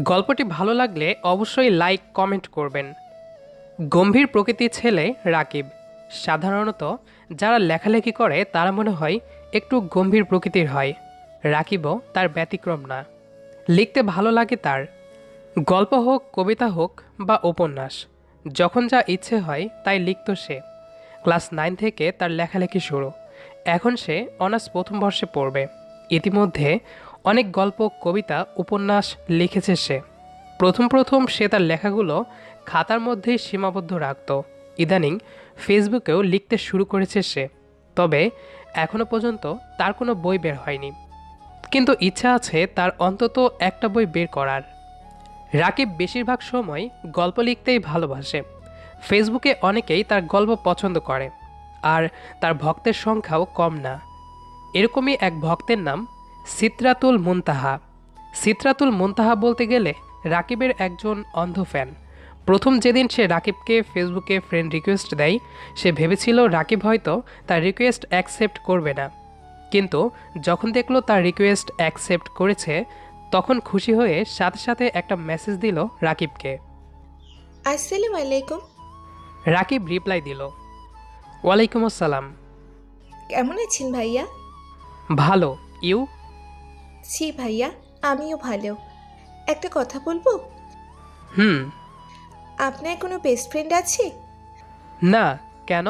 গল্পটি ভালো লাগলে অবশ্যই লাইক, কমেন্ট করবেন। গম্ভীর প্রকৃতির ছেলে রাকিব। সাধারণত যারা লেখালেখি করে, তারা মনে হয় একটু গম্ভীর প্রকৃতির হয়। রাকিবও তার ব্যতিক্রম না। লিখতে ভালো লাগে তার। গল্প হোক, কবিতা হোক বা উপন্যাস, যখন যা ইচ্ছে হয় তাই লিখত সে। ক্লাস নাইন থেকে তার লেখালেখি শুরু। এখন সে অনার্স প্রথম বর্ষে পড়বে। ইতিমধ্যে অনেক গল্প, কবিতা, উপন্যাস লিখেছে সে। প্রথম প্রথম সে তার লেখাগুলো খাতার মধ্যেই সীমাবদ্ধ রাখত। ইদানিং ফেসবুকেও লিখতে শুরু করেছে সে। তবে এখনও পর্যন্ত তার কোনো বই বের হয়নি। কিন্তু ইচ্ছা আছে তার অন্তত একটা বই বের করার। রাকিব বেশিরভাগ সময় গল্প লিখতেই ভালোবাসে। ফেসবুকে অনেকেই তার গল্প পছন্দ করে, আর তার ভক্তের সংখ্যাও কম না। এরকমই এক ভক্তের নাম সিত্রাতুল মুনতাহা। সিত্রাতুল মুনতাহা বলতে গেলে রাকিবের একজন অন্ধ ফ্যান। প্রথম যেদিন সে রাকিবকে ফেসবুকে ফ্রেন্ড রিকোয়েস্ট দেয় সে ভেবেছিল রাকিব হয়তো তার রিকোয়েস্ট অ্যাকসেপ্ট করবে না। কিন্তু যখন দেখল তার রিকোয়েস্ট অ্যাকসেপ্ট করেছে তখন খুশি হয়ে সাথে সাথে একটা মেসেজ দিল রাকিবকে। আসসালামু আলাইকুম। রাকিব রিপ্লাই দিল ওয়ালাইকুম আসসালাম। কেমন আছেন ভাইয়া? ভালো। ইউ? ছি ভাইয়া আমিও ভালো। একটা কথা বলব? হুম। আপনার কোনো বেস্ট ফ্রেন্ড আছে? না কেন?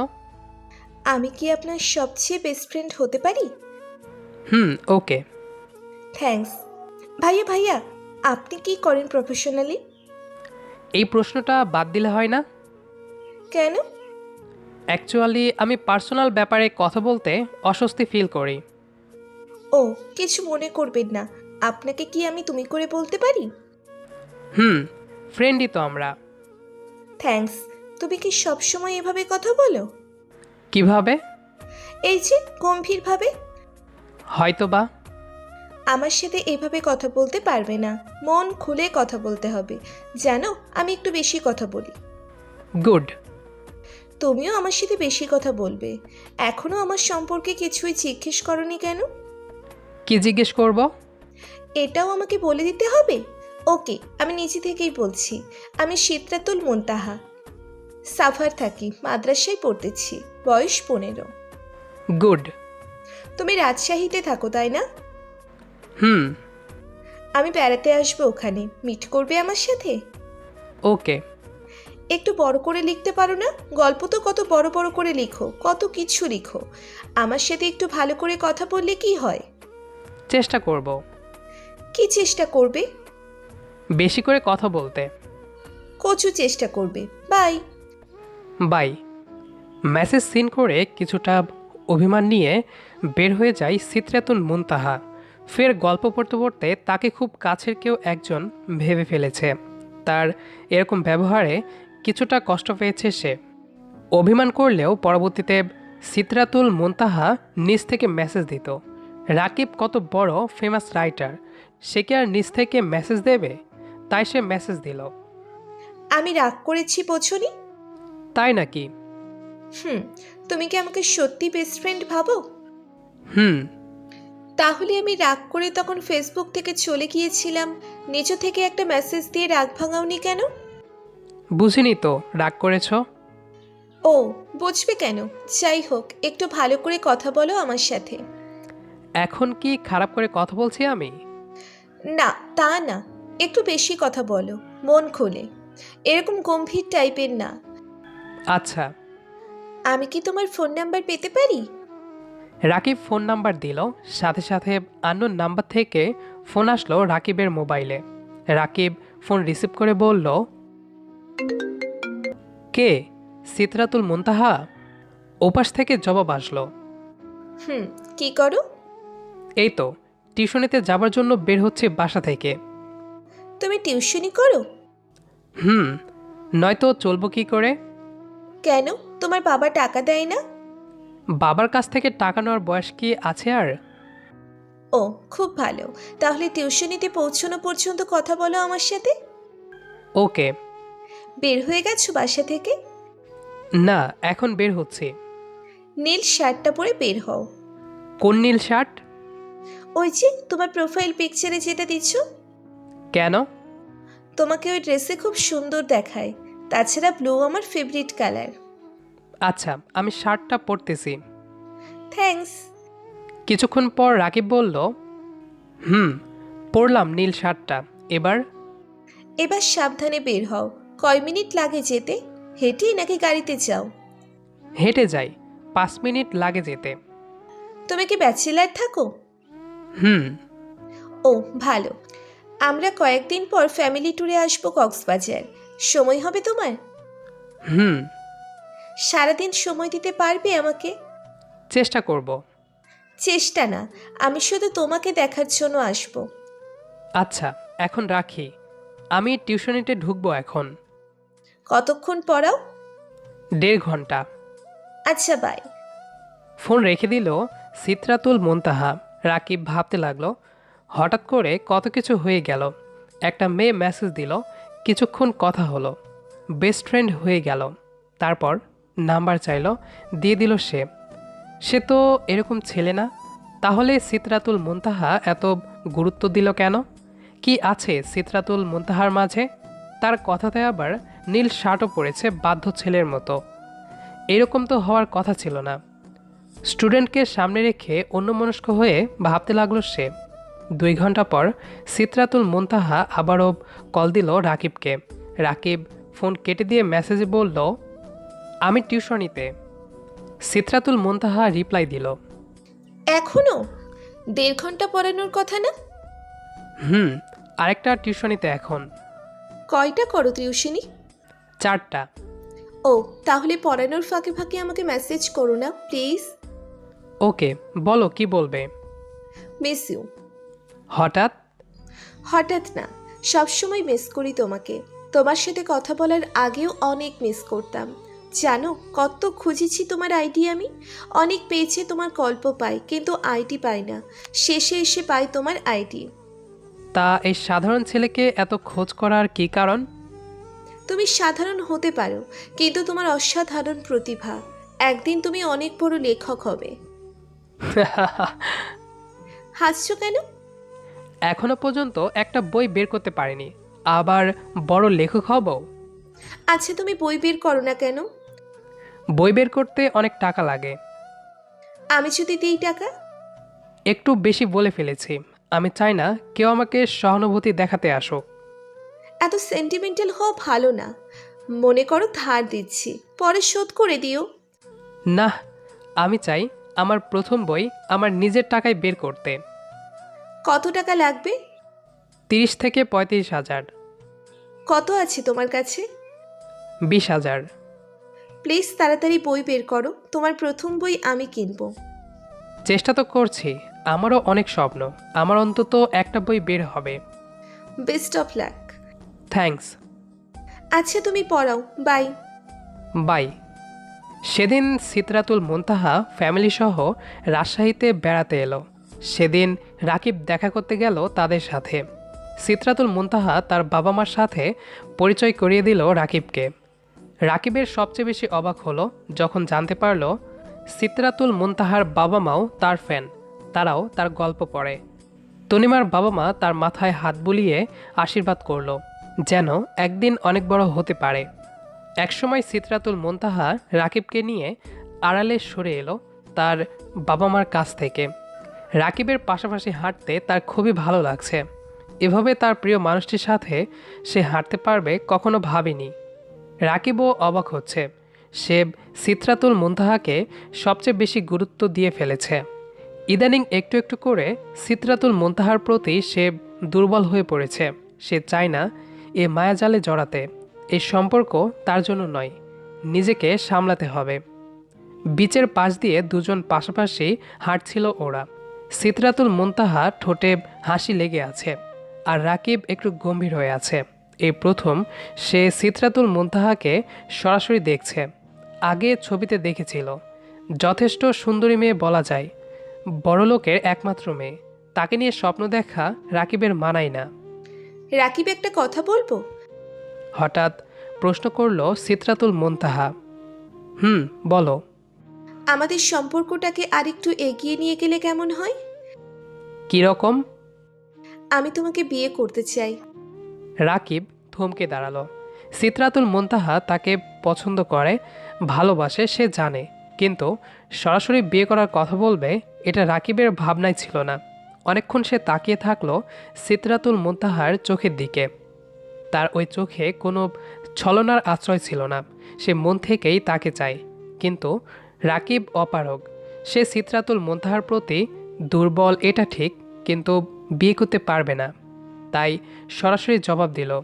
আমি কি আপনার সবচেয়ে বেস্ট ফ্রেন্ড হতে পারি? হুম ওকে। থ্যাঙ্কস ভাইয়া ভাইয়া আপনি কি করেন প্রফেশনালি এই প্রশ্নটা বাদ দিলে হয় না। কেন? অ্যাকচুয়ালি আমি পার্সোনাল ব্যাপারে কথা বলতে অস্বস্তি ফিল করি। ও কিছু মনে করবেন না। আপনাকে কি আমি তুমি করে বলতে পারি? হুম ফ্রেন্ডই তো আমরা। থ্যাঙ্কস তুমি কি সবসময় এভাবে কথা বলো? কীভাবে? এই যে গম্ভীরভাবে। হয়তো বা আমার সাথে এভাবে কথা বলতে পারবে না। মন খুলে কথা বলতে হবে। জানো আমি একটু বেশি কথা বলি। গুড তুমিও আমার সাথে বেশি কথা বলবে। এখনও আমার সম্পর্কে কিছুই জিজ্ঞেস করনি কেন? কি জিজ্ঞেস করব? এটাও আমাকে বলে দিতে হবে? ওকে আমি নিচে থেকেই বলছি আমি শীতরাতুল মুনতাহা। সাফার থাকি মাদ্রাসায় পড়তেছি বয়স পনেরো। গুড। তুমি রাজশাহীতে থাকো তাই না? হুম। আমি বেড়াতে আসব ওখানে মিট করবে আমার সাথে? ওকে। একটু বড় করে লিখতে পারো না? গল্প তো কত বড় বড় করে লিখো কত কিছু লিখো। আমার সাথে একটু ভালো করে কথা বললে কি হয়? চেষ্টা করব। কি চেষ্টা করবে? বেশি করে কথা বলতে। কচু চেষ্টা করবে। বাই। বাই। মেসেজ সিন করে কিছুটা অভিমান নিয়ে বের হয়ে যায় সিত্রাতুন মুনতাহা। ফের গল্প পড়তে পড়তে তাকে খুব কাছের কেউ একজন ভেবে ফেলেছে। তার এরকম ব্যবহারে কিছুটা কষ্ট পেয়েছে সে। অভিমান করলেও পরবর্তীতে সিত্রাতুল মুনতাহা নিজ থেকে মেসেজ দিত। রাকিব কত বড় ফেমাস রাইটার সে কি আর নিজ থেকে মেসেজ দেবে? তাই সে মেসেজ দিল। আমি রাগ করেছি বোঝনি? তাই নাকি? হুম তুমি কি আমাকে সত্যি বেস্ট ফ্রেন্ড ভাবো? হুম। তাহলে আমি রাগ করে তখন ফেসবুক থেকে চলে গিয়েছিলাম। নিজ থেকে একটা মেসেজ দিয়ে রাগ ভাঙাওনি কেন? বুঝিনি তো রাগ করেছ? ও বুঝবে কেন? যাই হোক একটু ভালো করে কথা বলো আমার সাথে। এখন কি খারাপ করে কথা বলছি আমি? না তা না। একটু বেশি কথা বলো মন খুলে। এরকম গম্ভীর টাইপের না। আচ্ছা। আমি কি তোমার ফোন নাম্বার পেতে পারি? রাকিব ফোন নাম্বার দিল সাথে সাথে আন্নোর নাম্বার থেকে ফোন আসলো রাকিবের মোবাইলে। রাকিব ফোন রিসিভ করে বলল কে? সিতরাতুল মুনতাহা? ওপাশ থেকে জবাব আসলো হুম কি করো? এই তো টিউশনিতে যাবার জন্য বের হচ্ছে বাসা থেকে। তুমি টিউশনি করো? হুম নয়তো চলবো কি করে? কেন? তোমার বাবা টাকা দেয় না? বাবার কাছ থেকে টাকা নেওয়ার বয়স কি আছে আর? ও খুব ভালো। তাহলে টিউশনিতে পৌঁছানো পর্যন্ত কথা বলো আমার সাথে। ওকে। বের হয়ে গেছো বাসা থেকে? না এখন বের হচ্ছে। নীল শার্টটা পরে বের হও। কোন নীল শার্ট? ওই যে তোমার প্রোফাইল পিকচারে যেটা দিচ্ছ? কেন? তোমাকে ওই ড্রেসে খুব সুন্দর দেখায়। তাছাড়া ব্লু আমার ফেভারিট কালার আচ্ছা আমি শার্টটা পরতেছি। থ্যাঙ্কস কিছুক্ষণ পর রাকিব বলল হুম পরলাম নীল শার্টটা। এবার? এবার সাবধানে বের হও। কয় মিনিট লাগে যেতে? হেঁটেই নাকি গাড়িতে যাও? হেঁটে যাই পাঁচ মিনিট লাগে যেতে। তুমি কি ব্যাচেলার থাকো? হুম। ও ভালো। আমরা কয়েকদিন পর ফ্যামিলি ট্যুরে আসব কক্সবাজার। সময় হবে তোমার? হুম। সারাদিন সময় দিতে পারবে আমাকে? চেষ্টা করব। চেষ্টা না আমি শুধু তোমাকে দেখার জন্য আসব। আচ্ছা এখন রাখি। আমি টিউশনিতে ঢুকবো এখন। কতক্ষণ পড়াও? দেড় ঘণ্টা। আচ্ছা বাই ফোন রেখে দিল সিত্রাতুল মুনতাহা। রাকিব ভাবতে লাগল, হঠাৎ করে কত কিছু হয়ে গেল। একটা মেয়ে মেসেজ দিল, কিছুক্ষণ কথা হলো বেস্ট ফ্রেন্ড হয়ে গেল। তারপর নাম্বার চাইলো, দিয়ে দিল সে। সে তো এরকম ছেলে না, তাহলে সিতরাতুল মুনতাহা এত গুরুত্ব দিল কেন? কি আছে সিতরাতুল মুনতাহার মাঝে? তার কথাতে আবার নীল শার্টও পড়েছে বাধ্য ছেলের মতো। এরকম তো হওয়ার কথা ছিল না। স্টুডেন্টকে সামনে রেখে অন্যমনস্ক হয়ে ভাবতে লাগল সে। দুই ঘণ্টা পর সিত্রাতুল মুনতাহা আবারও কল দিল রাকিবকে। রাকিব ফোন কেটে দিয়ে মেসেজে বলল আমি টিউশনিতে সিত্রাতুল মুনতাহা রিপ্লাই দিল এখনও? দেড় ঘণ্টা পড়ানোর কথা না? হুম আরেকটা টিউশনিতে এখন। কয়টা করো টিউশনি? চারটা। ও তাহলে পড়ানোর ফাঁকে ফাঁকে আমাকে মেসেজ করো না প্লিজ। ওকে বলো কি বলবে? মিস ইউ হঠাৎ? হঠাৎ না সবসময় মিস করি তোমাকে। তোমার সাথে কথা বলার আগেও অনেক মিস করতাম। জানো কত খুঁজেছি তোমার আইডি আমি। অনেক পেয়েছে তোমার গল্প পাই কিন্তু আইডি পাই না। শেষে এসে পাই তোমার আইডি তা এই সাধারণ ছেলেকে এত খোঁজ করার কি কারণ? তুমি সাধারণ হতে পারো কিন্তু তোমার অসাধারণ প্রতিভা। একদিন তুমি অনেক বড় লেখক হবে। হাসছো কেন? এখনও পর্যন্ত একটা বই বের করতে পারিনি। আবার বড় লেখক হব? আচ্ছা তুমি বই বের করো না কেন? বই বের করতে অনেক টাকা লাগে। আমি যদি দিই টাকা? একটু বেশি বলে ফেলেছি। আমি চাই না কেউ আমাকে সহানুভূতি দেখাতে আসুক। এত সেন্টিমেন্টাল হওয়া ভালো না। মনে করো ধার দিচ্ছি। পরে শোধ করে দিও। না আমি চাই আমার প্রথম বই আমার নিজের টাকায় বের করতে। কত টাকা লাগবে? তিরিশ থেকে পঁয়ত্রিশ হাজার। কত আছে তোমার কাছে? বিশ হাজার। প্লিজ তাড়াতাড়ি বই বের করো তোমার প্রথম বই আমি কিনবো। চেষ্টা তো করছি আমারও অনেক স্বপ্ন আমার অন্তত একটা বই বের হবে। Best of luck. থ্যাঙ্কস। আচ্ছা তুমি পড়াও বাই। বাই। সেদিন সিতরাতুল মুনতাহা ফ্যামিলি সহ রাজশাহীতে বেড়াতে এলো। সেদিন রাকিব দেখা করতে গেল তাদের সাথে। সিতরাতুল মুনতাহা তার বাবা মার সাথে পরিচয় করিয়ে দিল রাকিবকে। রাকিবের সবচেয়ে বেশি অবাক হলো যখন জানতে পারল সিতরাতুল মুনতাহার বাবা মাও তার ফ্যান তারাও তার গল্প পড়ে। তনিমার বাবা মা তার মাথায় হাত বুলিয়ে আশীর্বাদ করল, যেন একদিন অনেক বড় হতে পারে। একসময় সিতরাতুল মুনতাহা রাকিবকে নিয়ে আড়ালে সরে এলো তার বাবা মার কাছ থেকে। রাকিবের পাশাপাশি হাঁটতে তার খুবই ভালো লাগছে। এভাবে তার প্রিয় মানুষটির সাথে সে হাঁটতে পারবে কখনো ভাবেনি। রাকিবও অবাক হচ্ছে। সে সিত্রাতুল মুনতাহাকে সবচেয়ে বেশি গুরুত্ব দিয়ে ফেলেছে। ইদানিং একটু একটু করে সিত্রাতুল মুনতাহার প্রতি সে দুর্বল হয়ে পড়েছে। সে চায় না এ মায়াজালে জড়াতে। এই সম্পর্ক তার জন্য নয়, নিজেকে সামলাতে হবে। বিচের পাশ দিয়ে দুজন পাশাপাশি হাঁটছিল ওরা। সিতরাতুল মুনতাহা ঠোঁটে হাসি লেগে আছে আর রাকিব একটু গম্ভীর হয়ে আছে। এই প্রথম সে সিতরাতুল মুনতাহাকে সরাসরি দেখছে, আগে ছবিতে দেখেছিল। যথেষ্ট সুন্দরী মেয়ে বলা যায়, বড়লোকের একমাত্র মেয়ে। তাকে নিয়ে স্বপ্ন দেখা রাকিবের মানায় না। রাকিব একটা কথা বলব? হঠাৎ প্রশ্ন করল সিতরাতুল মুনতাহা। হুম বলো। আমাদের সম্পর্কটাকে আরেকটু এগিয়ে নিয়ে গেলে কেমন হয়? কীরকম আমি তোমাকে বিয়ে করতে চাই। রাকিব থমকে দাঁড়াল। সিত্রাতুল মুনতাহা তাকে পছন্দ করে ভালোবাসে সে জানে। কিন্তু সরাসরি বিয়ে করার কথা বলবে এটা রাকিবের ভাবনায় ছিল না। অনেকক্ষণ সে তাকিয়ে থাকল সিত্রাতুল মুনতাহার চোখের দিকে। তার ওই চোখে কোনো ছলনার আশ্রয় ছিল না। সে মন থেকেই তাকে চায়। কিন্তু রাকিব অপারগ সে সিত্রাতুল মুনতাহার প্রতি দুর্বল এটা ঠিক কিন্তু বিয়ে করতে পারবে না। তাই সরাসরি জবাব দিল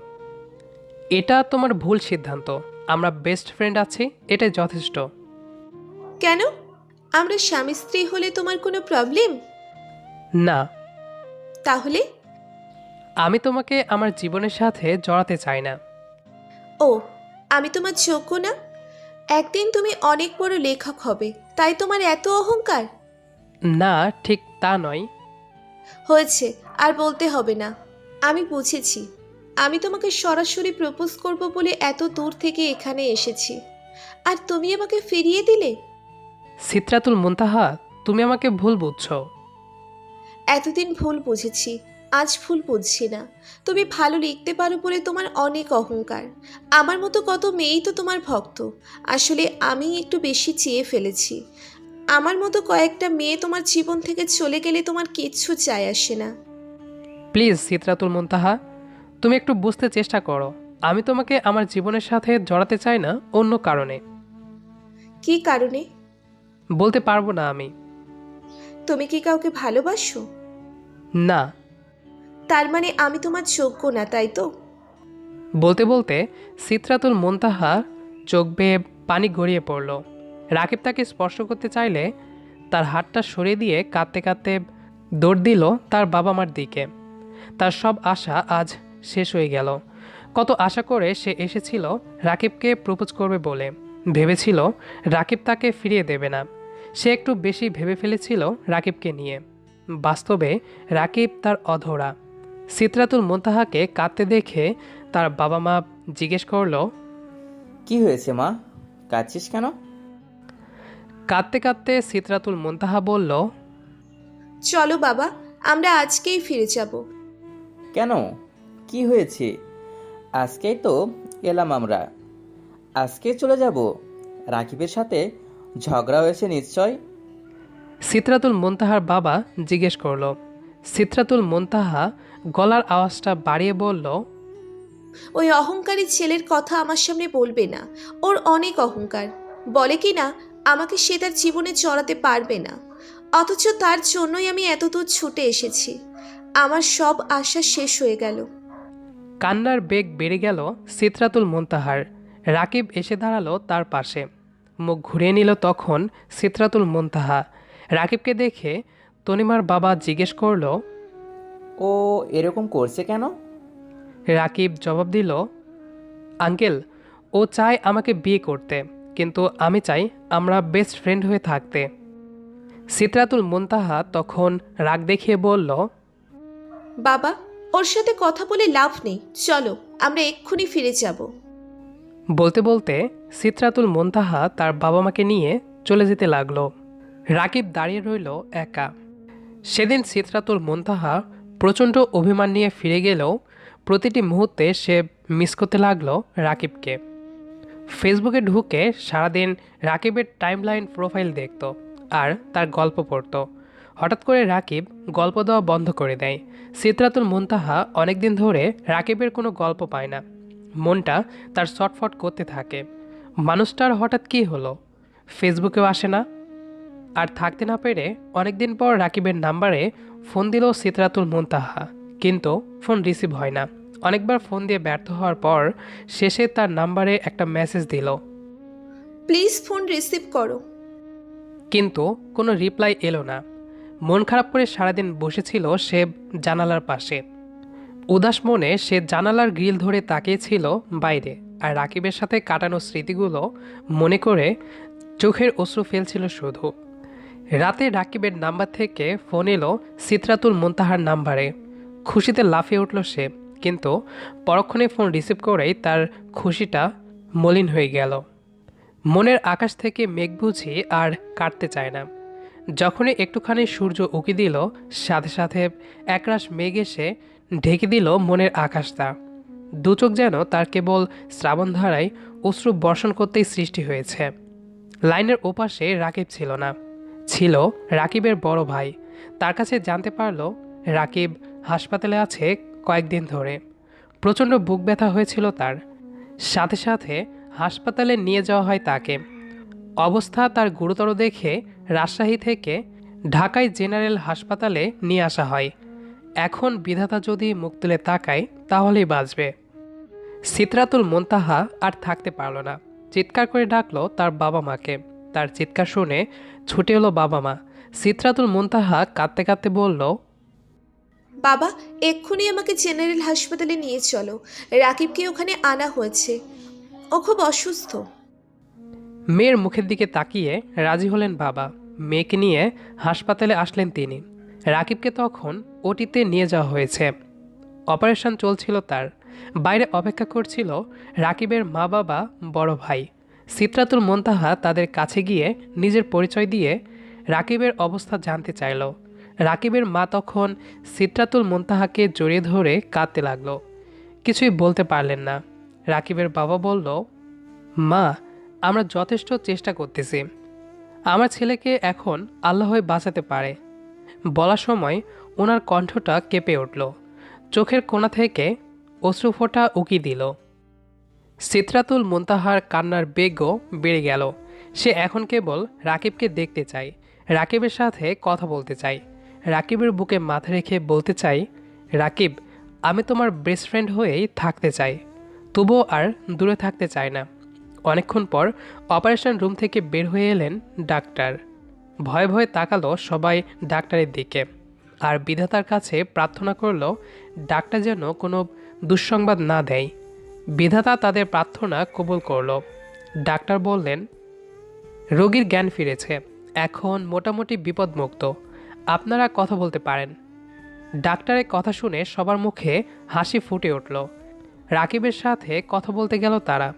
এটা তোমার ভুল সিদ্ধান্ত। আমরা বেস্ট ফ্রেন্ড আছি এটাই যথেষ্ট। কেন? আমরা স্বামী স্ত্রী হলে তোমার কোনো প্রবলেম না। তাহলে? আমি তোমাকে আমার জীবনের সাথে জড়াতে চাই না। ও আমি তোমার যোগ্য না? একদিন তুমি অনেক বড় লেখক হবে তাই তোমার এত অহংকার? না ঠিক তা নয়। হয়েছে আর বলতে হবে না। আমি বুঝেছি। আমি তোমাকে সরাসরি প্রপোজ করব বলে এত দূর থেকে এখানে এসেছি। আর তুমি আমাকে ফিরিয়ে দিলে? সিত্রাতুল মুনতাহা তুমি আমাকে ভুল বুঝছ। এতদিন ভুল বুঝেছি। আজ ফুল বুঝছি না। তুমি ভালো লিখতে পারো বলে তোমার অনেক অহংকার। আমার মতো কত মেয়েই তো তোমার ভক্ত। আসলে আমি একটু বেশি চেয়ে ফেলেছি। আমার মতো কয়েকটা মেয়ে তোমার জীবন থেকে চলে গেলে তোমার কিচ্ছু চায় আসে না। প্লিজ সিত্রাতুল মুনতাহা তুমি একটু বুঝতে চেষ্টা করো। আমি তোমাকে আমার জীবনের সাথে জড়াতে চাই না অন্য কারণে। কি কারণে? বলতে পারব না আমি। তুমি কি কাউকে ভালোবাসো? না। তার মানে আমি তোমার যোগ্য না, তাই তো? বলতে বলতে সিত্রাতুল মুনতাহা চোখ বেয়ে পানি গড়িয়ে পড়ল। রাকিব তাকে স্পর্শ করতে চাইলে তার হাতটা সরিয়ে দিয়ে কাঁদতে কাঁদতে দৌড় দিল তার বাবা মার দিকে। তার সব আশা আজ শেষ হয়ে গেল। কত আশা করে সে এসেছিল, রাকিবকে প্রপোজ করবে বলে। ভেবেছিল রাকিব তাকে ফিরিয়ে দেবে না। সে একটু বেশি ভেবে ফেলেছিল রাকিবকে নিয়ে। বাস্তবে রাকিব তার অধরা। সিত্রাতুল মুনতাহাকে কাঁদতে দেখে তার বাবা মা জিজ্ঞেস করল কি হয়েছে মা? কাঁদছিস কেন? কাঁদতে কাঁদতে সিত্রাতুল মুনতাহা বলল চলো বাবা আমরা আজকেই ফিরে যাব। কেন? কি হয়েছে? আজকেই তো এলাম আমরা। আজকে চলে যাব। রাকিবের সাথে ঝগড়া হয়েছে নিশ্চয়? সিত্রাতুল মুনতাহার বাবা জিজ্ঞেস করল সিতরাতুল মুনতাহা গলার আওয়াজটা বাড়িয়ে বলল ওই অহংকারী ছেলের কথা আমার সামনে বলবে না। ওর অনেক অহংকার। বলে কি না আমাকে সে তার জীবনে চড়াতে পারবে না। অথচ তার জন্যই আমি এতদূর ছুটে এসেছি। আমার সব আশা শেষ হয়ে গেল। কান্নার বেগ বেড়ে গেল সিতরাতুল মুনতাহার। রাকিব এসে দাঁড়াল তার পাশে। মুখ ঘুরিয়ে নিল তখন সিত্রাতুল মুনতাহা। রাকিবকে দেখে তনিমার বাবা জিজ্ঞেস করল ও এরকম করছে কেন? রাকিব জবাব দিল আঙ্কেল ও চায় আমাকে বিয়ে করতে কিন্তু আমি চাই আমরা বেস্ট ফ্রেন্ড হয়ে থাকতে। সিতরাতুল মুনতাহা তখন রাগ দেখিয়ে বলল বাবা ওর সাথে কথা বলে লাভ নেই। চলো আমরা এক্ষুনি ফিরে যাব। বলতে বলতে সিত্রাতুল মুনতাহা তার বাবা মাকে নিয়ে চলে যেতে লাগল। রাকিব দাঁড়িয়ে রইল একা। সেদিন সিতরাতুল মুনতাহা প্রচণ্ড অভিমান নিয়ে ফিরে গেলেও প্রতিটি মুহূর্তে সে মিস করতে লাগল রাকিবকে। ফেসবুকে ঢুকে সারাদিন রাকিবের টাইমলাইন প্রোফাইল দেখত আর তার গল্প পড়তো। হঠাৎ করে রাকিব গল্প দেওয়া বন্ধ করে দেয়। সিত্রাতুল মুনতাহা অনেকদিন ধরে রাকিবের কোনো গল্প পায় না। মনটা তার শটফট করতে থাকে। মানুষটার হঠাৎ কী হলো? ফেসবুকেও আসে না। আর থাকতে না পেরে অনেকদিন পর রাকিবের নাম্বারে ফোন দিল সিতরাতুল মুনতাহা। কিন্তু ফোন রিসিভ হয় না। অনেকবার ফোন দিয়ে ব্যর্থ হওয়ার পর শেষে তার নাম্বারে একটা মেসেজ দিল। প্লিজ ফোন রিসিভ করো। কিন্তু কোনো রিপ্লাই এলো না। মন খারাপ করে সারাদিন বসেছিল সে জানালার পাশে। উদাস মনে সে জানালার গ্রিল ধরে তাকিয়েছিল বাইরে আর রাকিবের সাথে কাটানো স্মৃতিগুলো মনে করে চোখের অশ্রু ফেলছিল শুধু। রাতে রাকিবের নাম্বার থেকে ফোন এলো সিত্রাতুল মুনতাহার নাম্বারে। খুশিতে লাফিয়ে উঠল সে, কিন্তু পরক্ষণে ফোন রিসিভ করেই তার খুশিটা মলিন হয়ে গেল। মনের আকাশ থেকে মেঘ বুঝি আর কাটতে চায় না। যখনই একটুখানি সূর্য উকি দিল, সাথে সাথে একরাশ মেঘ এসে ঢেকে দিল মনের আকাশটা। দু চোখ যেন তার কেবল শ্রাবণধারায় অশ্রু বর্ষণ করতেই সৃষ্টি হয়েছে। লাইনের ওপাশে রাকিব ছিল না। ছিল রাকিবের বড় ভাই। তার কাছে জানতে পারল, রাকিব হাসপাতালে আছে কয়েকদিন ধরে। প্রচণ্ড বুক ব্যথা হয়েছিল তার। সাথে সাথে হাসপাতালে নিয়ে যাওয়া হয় তাকে। অবস্থা তার গুরুতর দেখে রাজশাহী থেকে ঢাকায় জেনারেল হাসপাতালে নিয়ে আসা হয়। এখন বিধাতা যদি মুখ তুলে তাকায়, তাহলেই বাঁচবে। সিতরাতুল মোন্তাহা আর থাকতে পারল না। চিৎকার করে ডাকলো তার বাবা মাকে তার চিৎকার শুনে ছুটে এলো বাবা মা। সিতরাতুল মুনতাহা কাঁদতে কাঁদতে বলল বাবা এক্ষুনি আমাকে জেনারেল হাসপাতালে নিয়ে চলো। রাকিবকে ওখানে আনা হয়েছে। ও খুব অসুস্থ। মেয়ের মুখের দিকে তাকিয়ে রাজি হলেন বাবা। মেয়েকে নিয়ে হাসপাতালে আসলেন তিনি। রাকিবকে তখন ওটিতে নিয়ে যাওয়া হয়েছে। অপারেশন চলছিল তার। বাইরে অপেক্ষা করছিল রাকিবের মা বাবা বড় ভাই। সিত্রাতুল মোন্তাহা তাদের কাছে গিয়ে নিজের পরিচয় দিয়ে রাকিবের অবস্থা জানতে চাইল। রাকিবের মা তখন সিত্রাতুল মোন্তাহাকে জড়িয়ে ধরে কাঁদতে লাগল। কিছুই বলতে পারলেন না। রাকিবের বাবা বলল, মা, আমরা যথেষ্ট চেষ্টা করতেছি। আমার ছেলেকে এখন আল্লাহই বাঁচাতে পারে। বলার সময় ওনার কণ্ঠটা কেঁপে উঠল। চোখের কোণা থেকে অশ্রুফোঁটা উকি দিল। সিত্রাতুল মুন্তাহার কান্নার বেগও বেড়ে গেল। সে এখন কেবল রাকিবকে দেখতে চায়, রাকিবের সাথে কথা বলতে চাই রাকিবের বুকে মাথা রেখে বলতে চাই রাকিব, আমি তোমার বেস্ট ফ্রেন্ড হয়েই থাকতে চাই। তবুও আর দূরে থাকতে চায় না। অনেকক্ষণ পর অপারেশন রুম থেকে বের হয়ে এলেন ডাক্তার। ভয়ে ভয়ে তাকালো সবাই ডাক্তারের দিকে। আর বিধাতার কাছে প্রার্থনা করল, ডাক্তার যেন কোনো দুঃসংবাদ না দেয়। বিধাতা তাদের প্রার্থনা কবুল করল। ডাক্তার বললেন, রোগীর জ্ঞান ফিরেছে। এখন মোটামুটি বিপদমুক্ত। আপনারা কথা বলতে পারেন। ডাক্তারের কথা শুনে সবার মুখে হাসি ফুটে উঠল। রাকিবের সাথে কথা বলতে গেল তারা।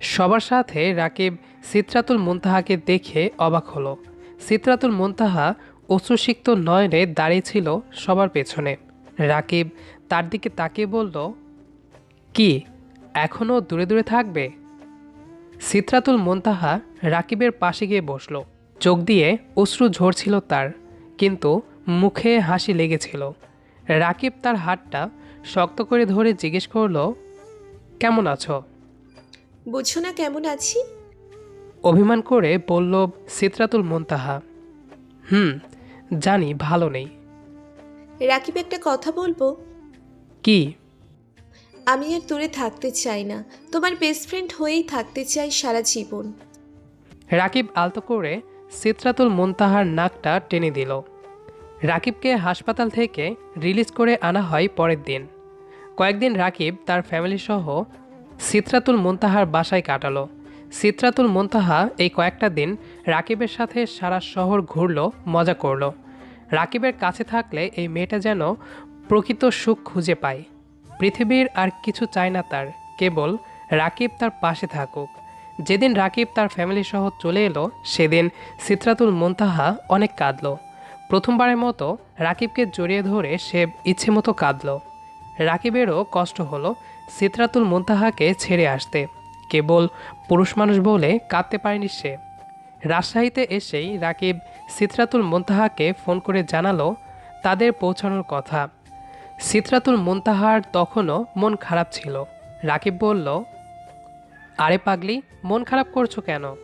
সবার সাথে রাকিব সিত্রাতুল মুনতাহাকে দেখে অবাক হলো। সিত্রাতুল মুনতাহা অশ্রুসিক্ত নয়নে দাঁড়িয়েছিল সবার পেছনে। রাকিব তার দিকে তাকিয়ে বলল, কি? এখনও দূরে দূরে থাকবে? সিত্রাতুল মুনতাহা রাকিবের পাশে গিয়ে বসল। চোখ দিয়ে অশ্রু ঝরছিল তার কিন্তু মুখে হাসি লেগেছিল। রাকিব তার হাতটা শক্ত করে ধরে জিজ্ঞেস করল কেমন আছো? বুঝো না কেমন আছি? অভিমান করে বলল সিত্রাতুল মুনতাহা হুম জানি ভালো নেই। রাকিব একটা কথা বলব? কি? আমি আর দূরে থাকতে চাই না। তোমার বেস্ট ফ্রেন্ড হয়েই থাকতে চাই সারা জীবন। রাকিব আলতো করে সিত্রাতুল মুনতাহার নাকটা টেনে দিল। রাকিবকে হাসপাতাল থেকে রিলিজ করে আনা হয় পরের দিন। কয়েকদিন রাকিব তার ফ্যামিলি সহ সিত্রাতুল মুনতাহার বাসায় কাটালো। সিত্রাতুল মুনতাহা এই কয়েকটা দিন রাকিবের সাথে সারা শহর ঘুরলো, মজা করল। রাকিবের কাছে থাকলে এই মেয়েটা যেন প্রকৃত সুখ খুঁজে পায়। পৃথিবীর আর কিছু চায় না তার, কেবল রাকিব তার পাশে থাকুক। যেদিন রাকিব তার ফ্যামিলি সহ চলে এলো, সেদিন সিত্রাতুল মুনতাহা অনেক কাঁদলো। প্রথমবারের মতো রাকিবকে জড়িয়ে ধরে সে ইচ্ছে মতো কাঁদলো। রাকিবেরও কষ্ট হলো সিত্রাতুল মুনতাহাকে ছেড়ে আসতে। কেবল পুরুষ মানুষ বলে কাঁদতে পারেনি সে। রাজশাহীতে এসেই রাকিব সিত্রাতুল মুনতাহাকে ফোন করে জানালো তাদের পৌঁছানোর কথা। সিত্রাতুল মুনতাহার তখনও মন খারাপ ছিল। রাকিব বলল আরে পাগলি মন খারাপ করছ কেন?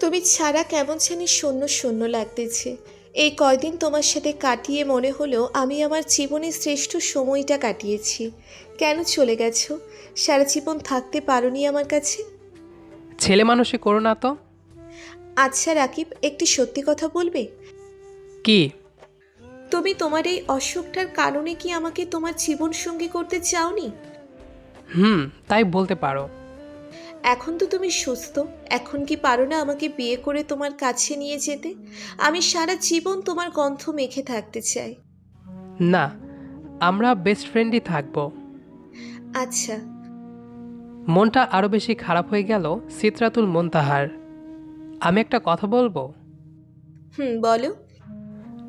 তুমি ছাড়া কেমন জানি শূন্য শূন্য লাগতেছে। এই কয়দিন তোমার সাথে কাটিয়ে মনে হলো আমি আমার জীবনের শ্রেষ্ঠ সময়টা কাটিয়েছি। কেন চলে গেছো? সারা জীবন থাকতে পারোনি আমার কাছে? ছেলে মানুষে করো না তো। আচ্ছা রাকিব একটি সত্যি কথা বলবে? কি? তুমি তোমার এই অসুখটার কারণে কি আমাকে তোমার জীবন সঙ্গী করতে চাওনি? হুম তাই বলতে পারো। এখন তো তুমি সুস্থ। এখন কি পারো না আমাকে বিয়ে করে তোমার কাছে নিয়ে যেতে? আমি সারা জীবন তোমার গন্ধ মেখে থাকতে চাই। না আমরা বেস্ট ফ্রেন্ডই থাকব। আচ্ছা। মনটা আরও বেশি খারাপ হয়ে গেল সিত্রাতুল মুনতাহার। আমি একটা কথা বলব? হুম বলো।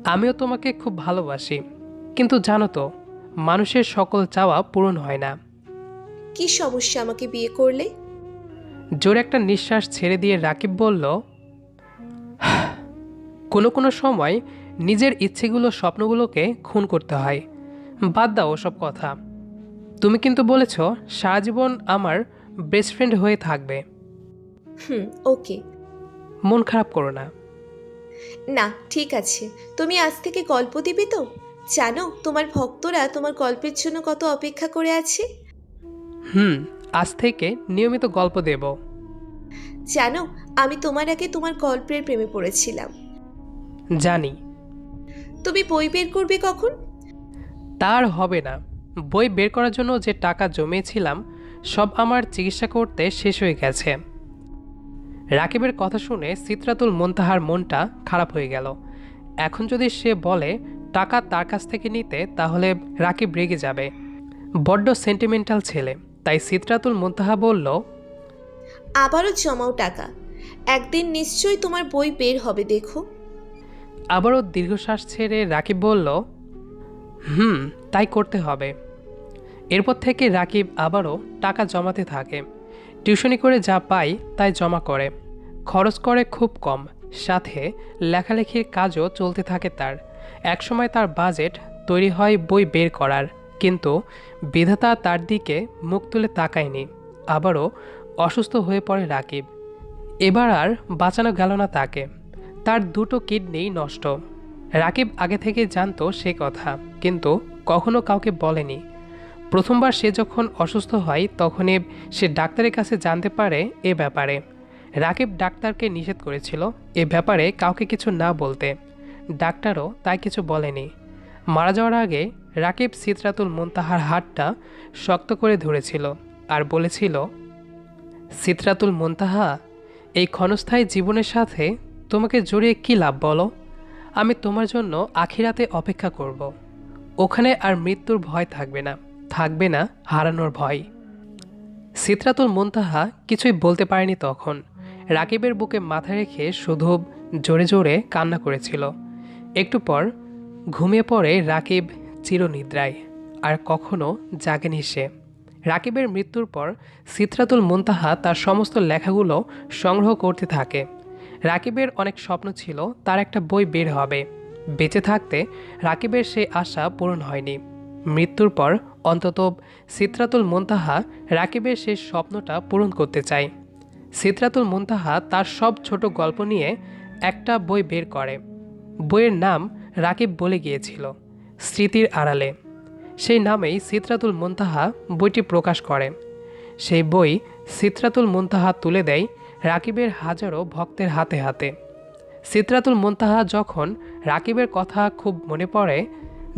আমিও তোমাকে খুব ভালোবাসি। কিন্তু জানো তো মানুষের সকল চাওয়া পূরণ হয় না। কি সমস্যা আমাকে বিয়ে করলে? জোরে একটা নিঃশ্বাস ছেড়ে দিয়ে রাকিব বলল কোনো কোনো সময় নিজের ইচ্ছেগুলো স্বপ্নগুলোকে খুন করতে হয়। বাদ দাও ওসব কথা। তুমি কিন্তু বলেছ সারা জীবন আমার বেস্ট ফ্রেন্ড হয়ে থাকবে। হুম ওকে। মন খারাপ করো না। না ঠিক আছে। তুমি আজ থেকে গল্প দিবে তো? জানো তোমার ভক্তরা তোমার গল্পের জন্য কত অপেক্ষা করে আছে? হুম আজ থেকে নিয়মিত গল্প দেব। জানো আমি তোমার আগে তোমার গল্পের প্রেমে পড়েছিলাম। জানি। তুমি বই বের করবে কখন? তার হবে না। বই বের করার জন্য যে টাকা জমিয়েছিলাম সব আমার চিকিৎসা করতে শেষ হয়ে গেছে। রাকিবের কথা শুনে সিত্রাতুল মন্তাহার মনটা খারাপ হয়ে গেল। এখন যদি সে বলে টাকা তার কাছ থেকে নিতে তাহলে রাকিব রেগে যাবে। বড্ড সেন্টিমেন্টাল ছেলে। তাই সিত্রাতুল মন্তাহা বলল আবারও জমাও টাকা। একদিন নিশ্চয়ই তোমার বই বের হবে দেখো। আবারও দীর্ঘশ্বাস ছেড়ে রাকিব বলল হুম তাই করতে হবে। এরপর থেকে রাকিব আবারও টাকা জমাতে থাকে। টিউশনি করে যা পায় তাই জমা করে। খরচ করে খুব কম। সাথে লেখালেখির কাজও চলতে থাকে তার। একসময় তার বাজেট তৈরি হয় বই বের করার। কিন্তু বিধাতা তার দিকে মুখ তুলে তাকায়নি। আবারও অসুস্থ হয়ে পড়ে রাকিব। এবার আর বাঁচানো গেল না তাকে। তার দুটো কিডনি নষ্ট। রাকিব আগে থেকে জানতো সে কথা। কিন্তু কখনো কাউকে বলেনি। প্রথমবার সে যখন অসুস্থ হয়, তখনই সে ডাক্তারের কাছে জানতে পারে এ ব্যাপারে। রাকিব ডাক্তারকে নিষেধ করেছিল এ ব্যাপারে কাউকে কিছু না বলতে। ডাক্তারও তাই কিছু বলেনি। মারা যাওয়ার আগে রাকিব সিতরাতুল মুনতাহার হাতটা শক্ত করে ধরেছিল আর বলেছিল সিতরাতুল মুনতাহা, এই ক্ষণস্থায়ী জীবনের সাথে তোমাকে জড়িয়ে কী লাভ বলো? আমি তোমার জন্য আখিরাতে অপেক্ষা করব। ওখানে আর মৃত্যুর ভয় থাকবে না। থাকবে না হারানোর ভয়। সিতরাতুল মুনতাহা কিছুই বলতে পারেনি তখন। রাকিবের বুকে মাথা রেখে শুধু জোরে জোরে কান্না করেছিল। একটু পর ঘুমিয়ে পড়ে রাকিব চিরনিদ্রায়, আর কখনো জাগেনি সে। রাকিবের মৃত্যুর পর সিতরাতুল মুনতাহা তার সমস্ত লেখাগুলো সংগ্রহ করতে থাকে। রাকিবের অনেক স্বপ্ন ছিল তার একটা বই বের হবে। বেঁচে থাকতে রাকিবের সেই আশা পূরণ হয়নি। মৃত্যুর পর অন্তত সিতরাতুল মুনতাহা রাকিবের সেই স্বপ্নটা পূরণ করতে চায়। সিতরাতুল মুনতাহা তার সব ছোট গল্প নিয়ে একটা বই বের করে। বইয়ের নাম রাকিব বলে গিয়েছিল, স্মৃতির আড়ালে। সেই নামেই সিতরাতুল মুনতাহা বইটি প্রকাশ করে। সেই বই সিতরাতুল মুনতাহা তুলে দেয় রাকিবের হাজারো ভক্তের হাতে হাতে। সিতরাতুল মুনতাহা যখন রাকিবের কথা খুব মনে পড়ে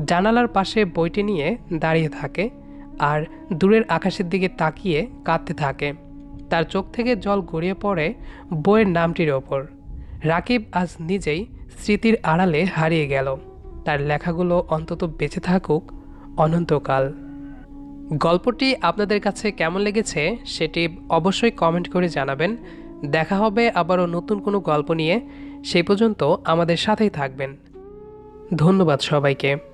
জানালার পাশে বইটি নিয়ে দাঁড়িয়ে থাকে আর দূরের আকাশের দিকে তাকিয়ে কাঁদতে থাকে। তার চোখ থেকে জল গড়িয়ে পড়ে বইয়ের নামটির ওপর। রাকিব আজ নিজেই স্মৃতির আড়ালে হারিয়ে গেল। তার লেখাগুলো অন্তত বেঁচে থাকুক অনন্তকাল। গল্পটি আপনাদের কাছে কেমন লেগেছে সেটি অবশ্যই কমেন্ট করে জানাবেন। দেখা হবে আবারও নতুন কোনো গল্প নিয়ে। সেই পর্যন্ত আমাদের সাথেই থাকবেন। ধন্যবাদ সবাইকে।